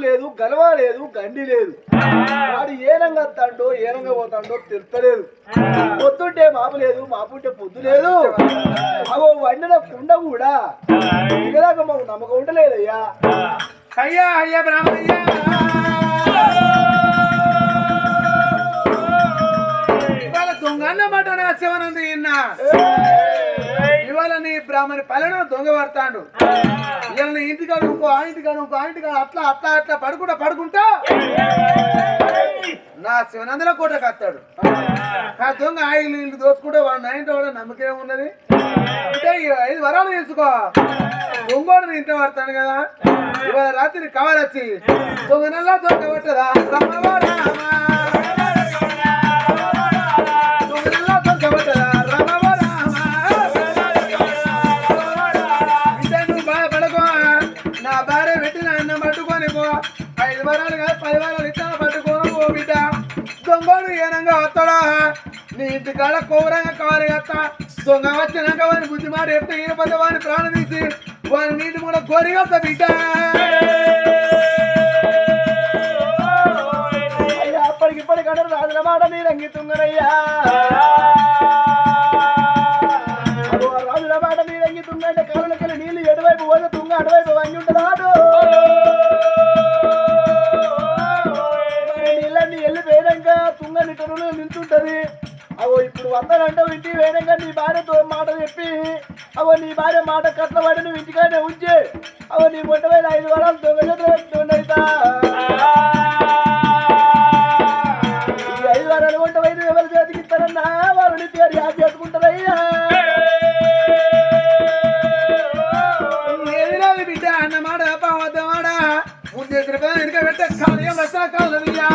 లేదు గలవ లేదు గండి లేదు. వాడు ఏనంగా వస్తాడో ఏనంగా పోతాడో తెలుస్తలేదు పొద్దుంటే మాపు లేదు మాపుంటే పొద్దు లేదు. అగో వండిన కుండ కూడా ఇలాగ మాకు నమ్మకం ఉండలేదయ్యా. అయ్యా అయ్యా బ్రాహ్మణయ్యా. ఇవాళ దొంగన్న మాట నా శివనంది ఇన్నా ఇవాళ బ్రాహ్మణి పల్లెను దొంగ పడతాడు. ఇవాళ ఇంటి ఇంటికాడు ఇంకో ఆ ఇంటికాడు ఇంకో ఆ ఇంటికాడు అట్లా అట్లా అట్లా పడుకుంటా పడుకుంటా. నా శివనందల కోట కత్తాడు. ఆ దొంగ ఆయిల్ ఇల్లు దోచుకుంటే వాడు నా ఇంట్లో కూడా నమ్మకం ఉన్నది. అంటే ఐదు వరాలు చేసుకో దొంగోడు ఇంట్లో పడతాను కదా. ఇవాళ రాత్రి కావాలొచ్చి. దొంగ నెల దొంగ పట్టదా? బిడ్డ దొంగడు ఏనంగా వస్తాడా? నీ ఇంటి కాడ కోరంగా కావాలి కత్తా దొంగ వచ్చినాక వాని బుద్ధి మాట ఎత్తే ఈనపద వాని ప్రాణం తీసి వాని నీటి కూడా కోరిగత్త బిడ్డ. అయ్యా అప్పటికిప్పటికన్నా రాజుల మాట మీరు అంగితుంగరయ్యా అగో మాట చెప్పి అవ నీ భార్య మాట కట్లబడి నువ్వు ఇంటికానే ఉంచి అవ నీ మొట్టమైన ఐదు వారాలు దొంగ ఈ ఐదు వారాలు వంట వైద్యం ఎవరు చేతికి ఇస్తారన్నా? వారు నీ పేరు యాద చేసుకుంటారయ్యా బిడ్డ అన్నమాట పావద్దమాట ముందు ఎదురుగా వెనుక పెట్టే కాలం వస్తా కాలయ్యా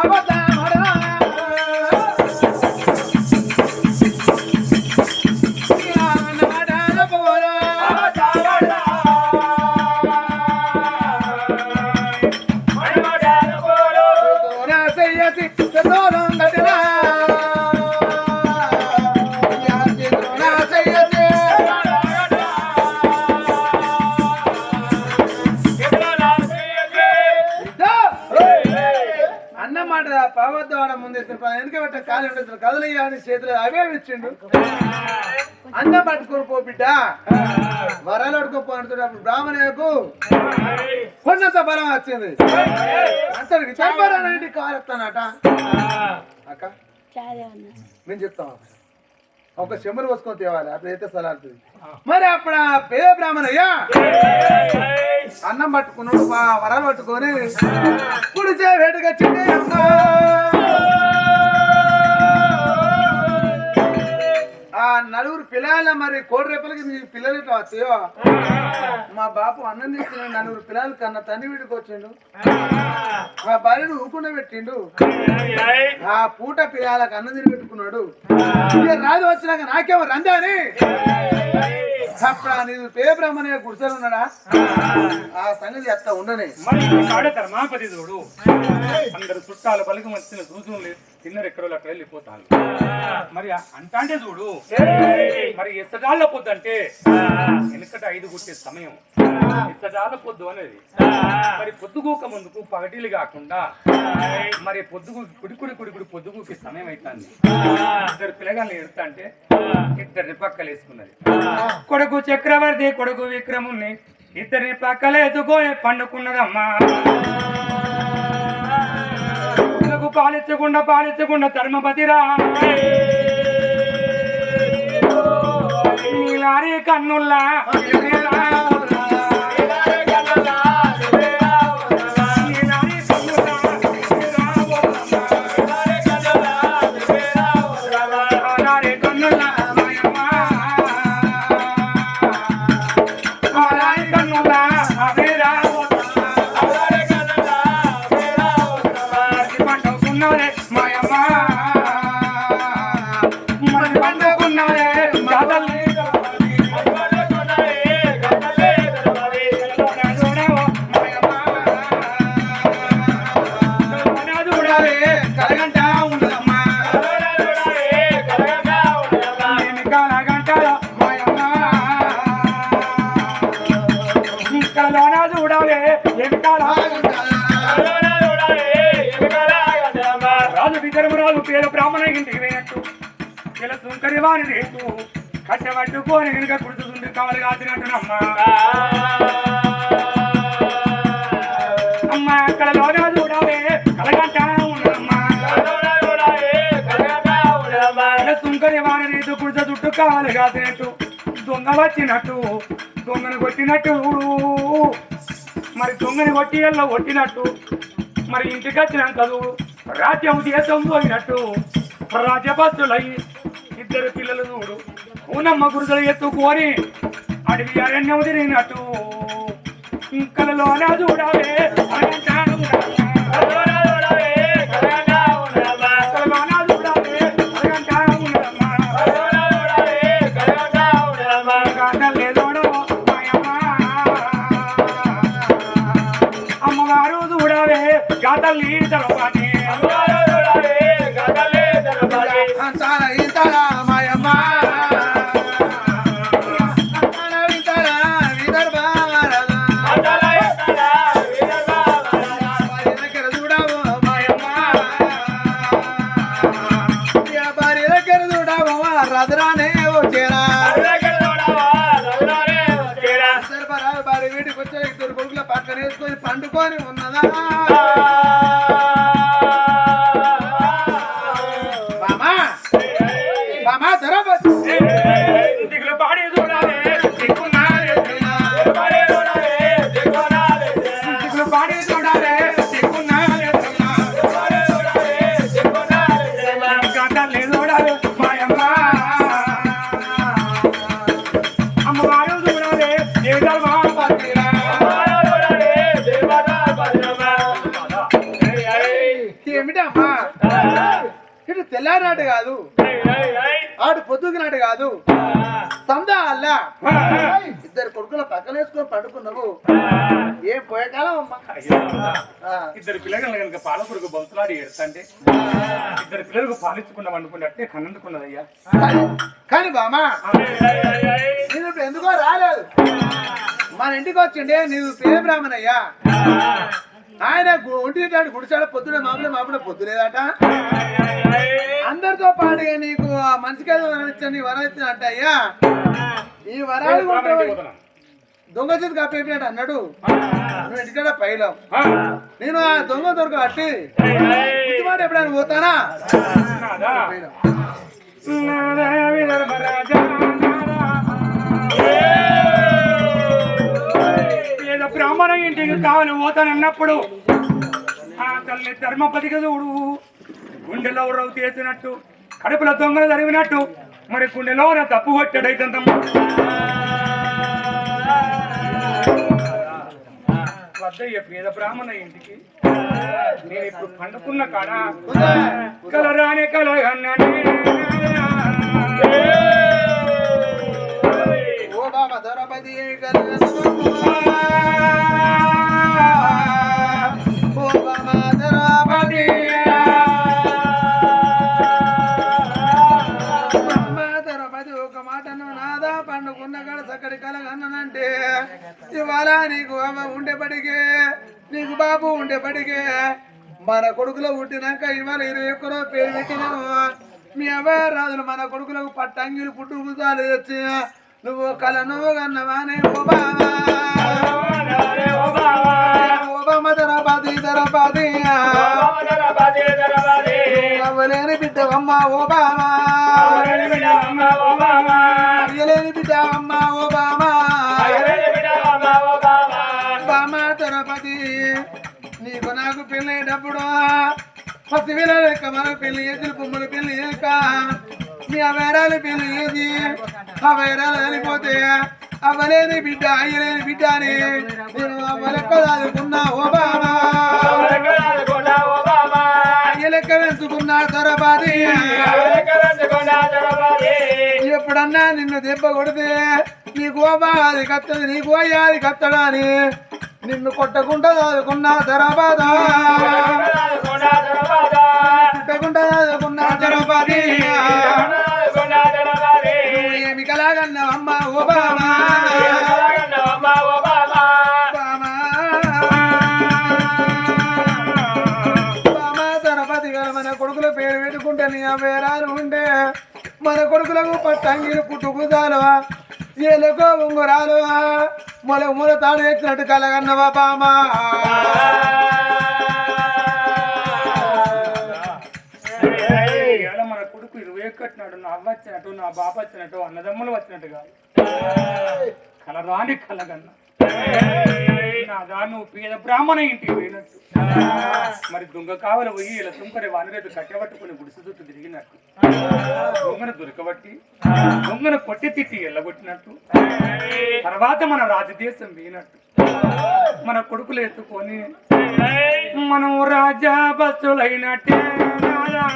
বাবা బ్రాహ్మణకు కొన్నంత బలం వచ్చింది. అంతటికి చంపారనండి కారెత్తానట. అక్క నేను చెప్తాను ఒక చెమ్మలు పోసుకొని తేవాలి. అట్లయితే సలాడుతుంది మరి అప్పుడు పేద బ్రాహ్మణయ్యా? అన్నం పట్టుకున్నాడు వరాలు పట్టుకొని. కుడిచే వేటగా చిన్న ఆ నలుగురు పిల్లల మరి కోడి రేపలకి మీ పిల్లలు వచ్చాయో మా బాపు అన్నం తీసుకున్నాడు నలుగురు పిల్లలు కన్నా తండ్రి వీడికి వచ్చిండు. మా భార్యను ఊకుండా పెట్టిండు. ఆ పూట పిల్లలకు అన్నం తిని పెట్టుకున్నాడు రాజు వచ్చినాక నాకేమో రందా అని అప్పుడు ఆ నీవు పే బ్రహ్మణ్య గుడిసెలు ఉన్నాడా? ఆ సంగతి అట్లా ఉండనే. మరి కాడ ధర్మాపతి చూడు అందరు చుట్టాలు బలికి వచ్చిన చూసులు తిన్నరు ఎక్కడో అక్కడ వెళ్ళిపోతాను మరి అంటాంటే చూడు. మరి ఎసడాళ్ళ పొద్దు అంటే వెనకట ఐదు గుట్టే సమయం. ఎసడాళ్ళ పొద్దు అనేది మరి పొద్దుగూక ముందుకు పగటిలు కాకుండా మరి పొద్దుగు కుడి కుడి కుడి కుడి పొద్దుగూకి సమయం అవుతుంది ఇద్దరు పిల్లగాళ్ళు ఎడుతా అంటే ఇద్దరిని పక్కలు వేసుకున్నది. కొడుకు చక్రవర్తి కొడుకు విక్రముని ఇద్దరిని పక్కలేసుకొని పండుకున్నదమ్మా. కొడుకు పాలించకుండా పాలించకుండా ధర్మపతిరా. నీలారి కన్నుల్లా. సుంకరి వారి రేపు కట్టబట్టుకొని కనుక కుడుతుంది కావాలి కాచినట్టునమ్మ అమ్మ. అక్కడ చూడాలే కలగంట కలగంటా ఇలా సుంకరి వారి రేపు కుడిత చుట్టూ కావాలి కాసినట్టు దొంగ వచ్చినట్టు దొంగను కొట్టినట్టు. మరి దొంగని కొట్టి ఎల్ల కొట్టినట్టు మరి ఇంటికి వచ్చినాక చూడు రాజ్యం దేశం పోయినట్టు రాజభక్తులై ఊనమ్మ గురుదలు ఎత్తుకొని అడవి అరణ్యం తిరిగినట్టు కలలోన చూడాలే అనంటాను కలలోన చూడాలే అనంటాను అమ్మగారు చూడవే గాతల్ని తెలవాలి బామా బామా ధరబతి కనుక పాలకుడుకు బొంసలాడి ఏడుతంటే ఇద్దరు పిల్లలకు పాలించుకున్నాం అనుకున్నట్టే కన్నందుకున్నదయ్యా కానీ- కానీ బామా నేను ఇప్పుడు ఎందుకో రాలేదు మన ఇంటికి వచ్చిండే నీవు పేరు బ్రాహ్మణయ్యా ఆయన ఒంటిటాడు గుడిచాడు పొద్దున మామూలు మామూలు పొద్దులేదట అందరితో పాటుగా నీకు ఆ మనిషికి ఏదో వరమిచ్చని వరం ఇచ్చినట్ట అయ్యా ఈ వరాలు. దొంగ చేతి కప్పేపినాడు అన్నాడు. ఇంటికాడ పైలం. నేను ఆ దొంగ దొరక అట్టి. గుర్తుమాట ఎప్పుడైనా పోతానా. ఏదో బ్రాహ్మణ ఇంటికి కావాలి పోతానన్నప్పుడు ఆ తల్లి ధర్మపతికి చూడు. గుండెలో రవ్వు తీసినట్టు కడుపులో దొంగలు జరిగినట్టు మరి గుండెలో తప్పు కొట్టాడైతుందమ్మా వద్దయ్య పేద బ్రాహ్మణ ఇంటికి. నేను ఇప్పుడు పండుకున్న కాడ కలరాని కలగన్ననే ఓ బాబా ద్రౌపది బాబు ఉండేపటికే మన కొడుకులో పుట్టినాక ఇవాళ ఇరవై ఒక్కరో పేరు పెట్టినాము మీ అవ్వ రాజులు మన కొడుకులకు పట్టంగిలు పుట్టు గుజాలు తెచ్చి నువ్వు కల నువ్వు కన్నవానే ఓ ధరపాది అవ్వలేని బిడ్డ అమ్మ ఓ బావా. అయ్యలేని బిడ్డ అమ్మ ఓ బామా బామ్మ ధరపతి నీకు నాకు పెళ్ళేటప్పుడు పసి వేల లెక్క మన పెళ్ళి చేసి బొమ్మల పెళ్ళి చేక మీ అవేరాలు పెళ్ళి చేసి ఆ వేరాలు వెళ్ళిపోతే అవ్వలేని బిడ్డ అయ్యలేని బిడ్డ అని నేను అవ్వలెక్క దాదుకున్నా ఓ అయ్యలెక్క వెళ్తుకున్నా ధరపాతి ఎప్పుడన్నా నిన్ను దెబ్బ కొడితే నీ గోబాది కత్తది నీ గోయాది కత్తడాని. నిన్ను కొట్టకుండా చదువుకున్నా తరబాద కొట్టకుండా ఏమి కొడుకుల పేరు పెట్టుకుంటే నీ వేరాలు ఉండే మన కొడుకులకు పట్టంగిరు పుట్టుకుదాలు ఏలకో ఉంగురాలు. మొల మూల తాడు ఎక్కినట్టు కలగన్నవా బామా మన కొడుకు ఇరవై కట్టినట్టు నా అవ్వ వచ్చినట్టు నా బాబ వచ్చినట్టు అన్నదమ్ములు వచ్చినట్టు కాదు కలరాని కలగన్న. నాదా నువ్వు పేద బ్రాహ్మణ ఇంటికి పోయినట్టు మరి దొంగ కావల పోయి ఇలా తుంకరే వానరేదు కట్టబట్టుకుని గుడిసె చుట్టూ తిరిగినట్టు. దొంగను దొరకబట్టి దొంగను కొట్టి తిట్టి ఎల్లగొట్టినట్టు. తర్వాత మన రాజదేశం పోయినట్టు మన కొడుకులు ఎత్తుకొని మనం రాజా బస్సులైనట్టే నాదా.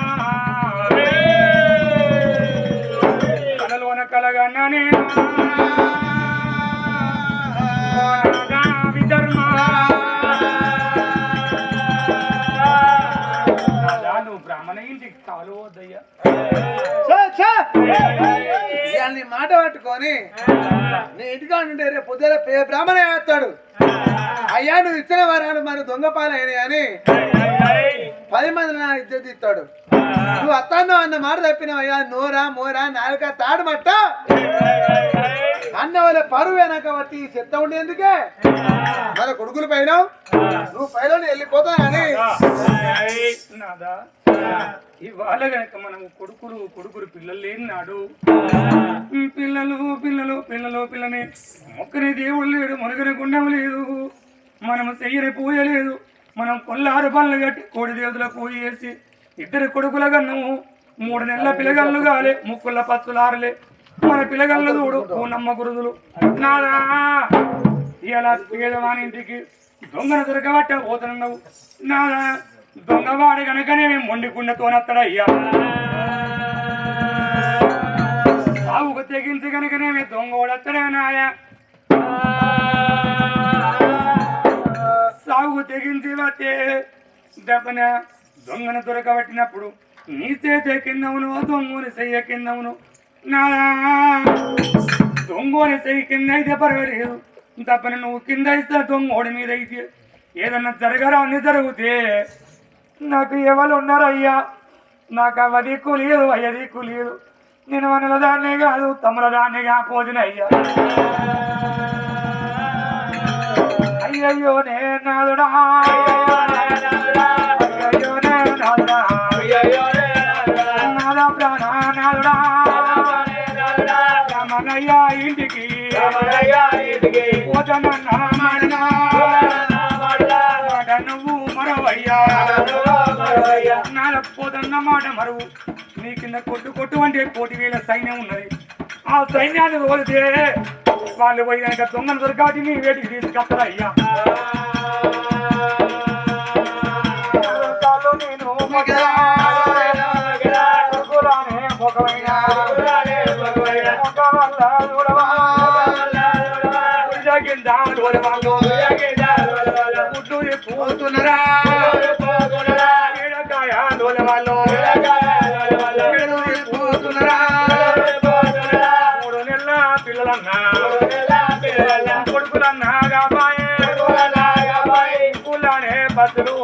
కలలోన ఇవన్నీ మాట పట్టుకొని నీ ఇంటికా ఉంటే రేపు పొద్దున పే- బ్రాహ్మణ వేస్తాడు. అయ్యా నువ్వు ఇచ్చిన వరాలు మరి దొంగ పాలైన అని పది మంది నా ఇద్దరు ఇస్తాడు నువ్వు అత్తాను అన్న మాట తప్పినావు అయ్యా నోరా మోరా నాలుక తాడు మట్ట. అన్నవల వాళ్ళ వెనక బట్టి చెత్త ఉండేందుకే మన కొడుకులు పైన? నువ్వు పైన వెళ్ళిపోతావు అని ఇవాళ గనక మనం కొడుకులు కొడుకులు పిల్లలు లేని నాడు పిల్లలు పిల్లలు పిల్లలు పిల్లనే మొక్కనే దేవుడు లేడు మునుగనే గుండం లేదు మనం చెయ్యని పోయలేదు మనం కొల్లారు పనులు కట్టి కోడి దేవతల పూజ చేసి ఇద్దరు కొడుకుల కన్నాము మూడు నెలల పిల్లగళ్ళు కాలే ముక్కుల పచ్చులారలే మన పిల్లగల్ల చూడు పూనమ్మ గురుదులు నాదా ఇలా పేదవాని ఇంటికి దొంగను దొరకబట్ట పోతున్నావు. నాదా దొంగవాడు కనుకనే మేము మొండి కుండతోనత్తడయ్యా సాగుకు తెగించి కనుకనే మేము దొంగ ఓడత్తడే నాయా. సాగు తెగించి వస్తే దెబ్బన దొంగను దొరకబట్టినప్పుడు నీ చేతే కిందవును దొంగని చెయ్య కిందవును. దొంగని చెయ్యి కింద అయితే పర్వాలేదు. తప్పని నువ్వు కింద ఇస్తా దొంగోడి మీద అయితే ఏదన్నా జరగరా అని జరిగితే నాకు ఎవరు ఉన్నారయ్యా? నాకు అవది దిక్కు అయ్యది అయ్య నేను మనల దాన్నే కాదు తమల దాన్నే కాపోదిన అయ్యా అయ్యయ్యో నే నాదుడా నువ్వు మరవయ్యా. పోతన్న మాట మరువు. నీ కింద కొట్టు కొట్టు అంటే కోటి వేల సైన్యం ఉన్నది. ఆ సైన్యాన్ని తోలితే వాళ్ళు పోయి కనుక దొంగలు దొరకాటి నీ వేటికి తీసుకొస్తారయ్యా. పోతున్నరా ఏడకాయ దోలవాళ్ళు, ఏడు పోతున్నరా మూడు నెలల పిల్లలన్నా కులానే బతులు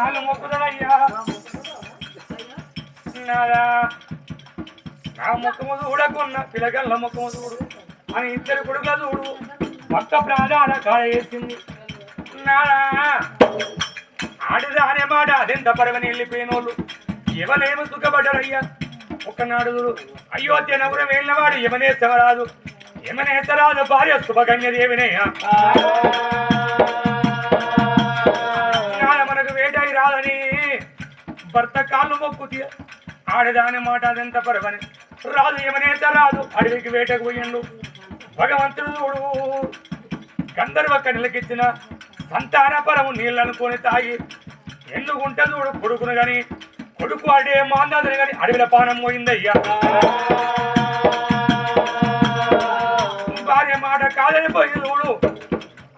కాళ్ళు మొక్కుదలయ్యా. నాదా నా ముఖము చూడకున్న పిల్లగల్ల ముఖము చూడు అని ఇద్దరు కొడుకుల చూడు మొత్త ప్రాణాల కాయేసింది నాదా ఆడిదానే మాట అదెంత పరమని వెళ్ళిపోయినోళ్ళు. ఎవలేమో సుఖపడ్డారయ్యా ఒకనాడు చూడు అయోధ్య నగరం వెళ్ళినవాడు యమనేశ్వరాదు యమనేశ్వరాదు భార్య శుభకన్య దేవినయ్యా భర్త కాళ్ళు మొక్కుతి ఆడదాని మాట అదెంత పరవని? రాదు ఏమనేత రాదు అడవికి వేటకు పోయిండు. భగవంతుడు చూడు. గంధర్వ కనులకిచ్చిన సంతాన పరము నీళ్ళనుకొని తాగి ఎందుకుంటే చూడు కొడుకును గాని కొడుకు అడే మాందాదని గాని అడవిల పానం పోయిందయ్యా. భార్య మాట కాదని పోయి చూడు.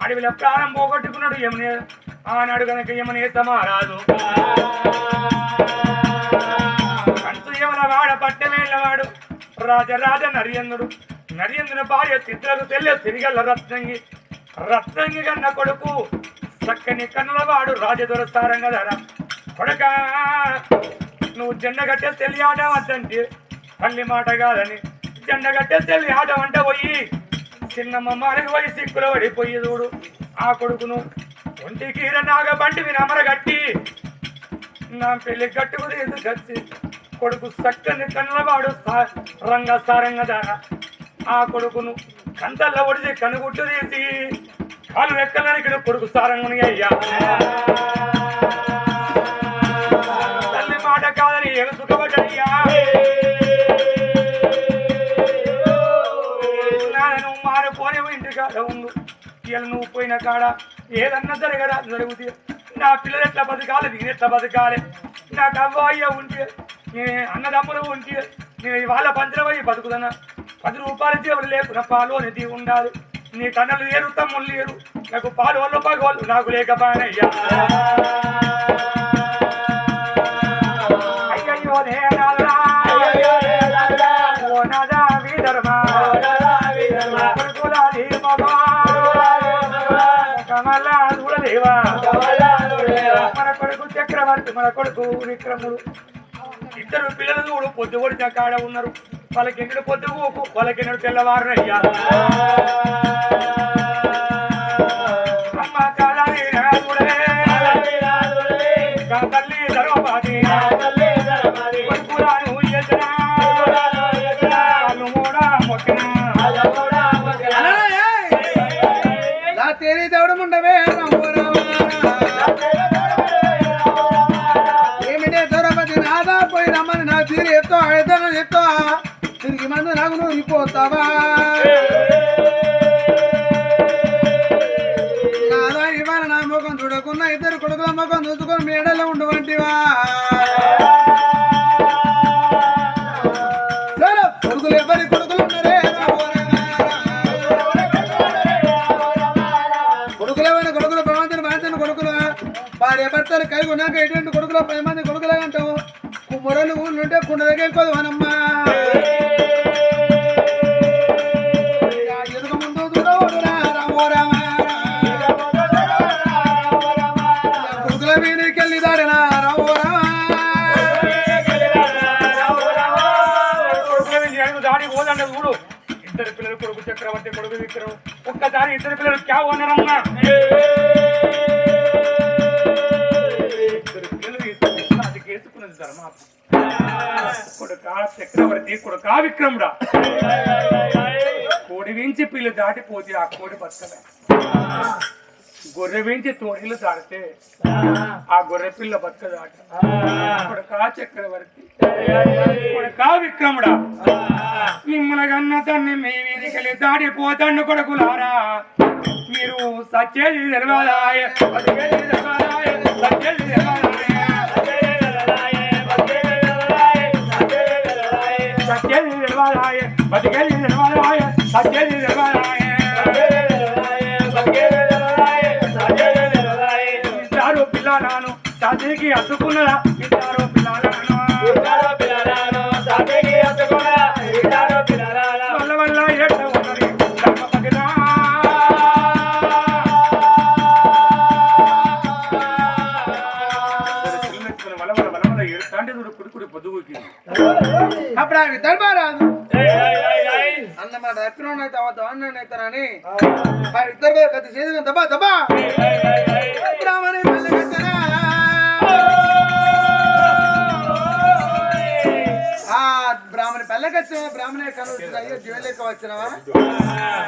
అడవిలో ప్రాణం పోగొట్టుకున్నాడు ఏమనే? ఆనాడు కనుక యమనే సమారాదు కంచు యమన వాడ పట్టమేళ్ళవాడు రాజరాజ నరియందుడు నరియందుని భార్య చిత్రకు తెల్ల సిరిగల్ల రత్నంగి. రత్నంగి కన్న కొడుకు చక్కని కన్నులవాడు రాజదురస్తారం కదరా కొడక నువ్వు జెండ కట్టే తెల్లి ఆట వద్దంటే తల్లి మాట కాదని జెండ కట్టే తెల్లి ఆట పోయి చిన్నమ్మ మాలకు పోయి సిక్కులో పడిపోయి చూడు. ఆ కొడుకును కీర నాగ బండి వినమర కట్టి నా పెళ్ళి గట్టుకు గచ్చి. కొడుకు చక్కని కన్నవాడు రంగ సారంగదాన ఆ కొడుకును కంతల్ల ఒడిచి కనుగుట్టు తీసి కాలు రెక్కలని కొడుకు సారంగుని అయ్యా. ఇవాళ నువ్వు పోయిన కాడ? ఏదన్నా జరగరా? జరుగుతుంది నా పిల్లలు ఎట్లా బతకాలి? నేను ఎట్లా బతకాలి? నాకు అవ్వాయ్య ఉంటే నేను అన్నదమ్ములు ఉంటే నేను వాళ్ళ పంచడం బతుకుదన్నా పది రూపాయలు దేవుడు లేకున్నా పాలు అనేది ఉండాలి నీ కన్నలు లేరు తమ్ముళ్ళు లేరు నాకు పాలు వాళ్ళు పగవాళ్ళు నాకు లేకపోయినయ్యా అయ్యయ్యో మన కొడుకు చక్రవర్తి మన కొడుకు విక్రముడు. ఇద్దరు పిల్లలు చూడు పొద్దు పొడిచిన కాడ ఉన్నారు. వాళ్ళకెన్నడు పొద్దు పోకు వాళ్ళకెన్నడు తెల్లవారునయ్యా? అమ్మ కాలాలి చూడలే తల్లి నా తేరి దేవుడు ఉండవే రమ్మని నా తీరు ఎత్తో తిరిగి మంది నాకు నువ్వు ఇపోతావా ఇవాళ నా ముఖం చూడకున్నా ఇద్దరు కొడుకుల ముఖం చూసుకొని మేడలో ఉండవంటివా? సరే, కొడుకులు ఎవరి కొడుకులు ఉన్నారే? రామో రామ. కొడుకులు ప్రమాదం బాధించిన కొడుకులు? భార్య భర్తలు కలిగి ఉన్నాక ఎటువంటి కొడుకులు పది మంది కొడుకులే దాడి పోదండి చూడు ఇద్దరు పిల్లలు కొడుకు చక్రవర్తి కొడుకు విక్రమ్ ఒక్కసారి ఇద్దరు పిల్లలు క్యావ్ అన్నారమ్మా చక్రవర్తి విక్రముడా కోడి వించి పిల్లు దాటిపోతే ఆ కోడి బతకలే. గొర్రె వించి తోడిలు దాటితే ఆ గొర్రె పిల్ల బతకదాట కా చక్రవర్తి కా విక్రముడా? మిమ్మల్ని కన్న తన్ని మీ మీదికెళ్ళి దాడిపోతాండు కొడుకులారా. మీరు సత్యేది తెలవాలాయ సత్యేది తెలవాలాయ సత్యేది సత్యేది తెలవాలాయ బతికేది తెలవాలాయ సత్యేది తెలవాలాయ ఇద్దరు పిల్లలను చదివికి అతుకున్నదా ఇద్దరు పిల్లలను. వల్ల దబా దబా. బ్రాహ్మణి. ఆ బ్రాహ్మణి పల్లెకి వచ్చిన బ్రాహ్మణి కను అయ్యో జీవలేక వచ్చినవా?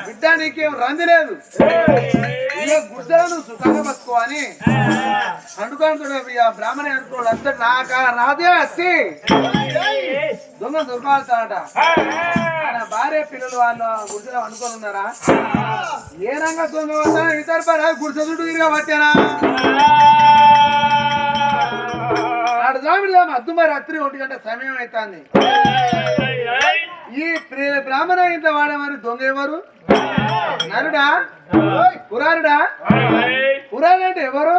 బిడ్డ నీకేం రంది లేదు. ఇక గుడ్డలో నువ్వు సుఖంగా బతుకో అని. అనుకుంటున్నా ఇక బ్రాహ్మణి అనుకోడు అంతా నాక రాదే వచ్చి దొంగ దొరకాల్తాడట నా భార్య పిల్లలు వాళ్ళు గుడిసెలో అనుకొని ఉన్నారా? ఏ రంగా తొమ్మిది ఇద్దరు పరా గుడిసె చుట్టూ తిరిగా పట్టానా? అడుదామిడదాం అద్దుమ రాత్రి ఒంటి గంట సమయం అవుతుంది. ఈ బ్రాహ్మణ ఇంట్లో వాడేవారు దొంగ ఎవరు? నరుడా? పురారుడా పురాణం అంటే ఎవరు?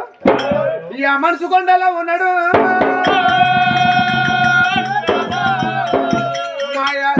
ఈ అమ్మను కొండలా ఉన్నాడు. మాయా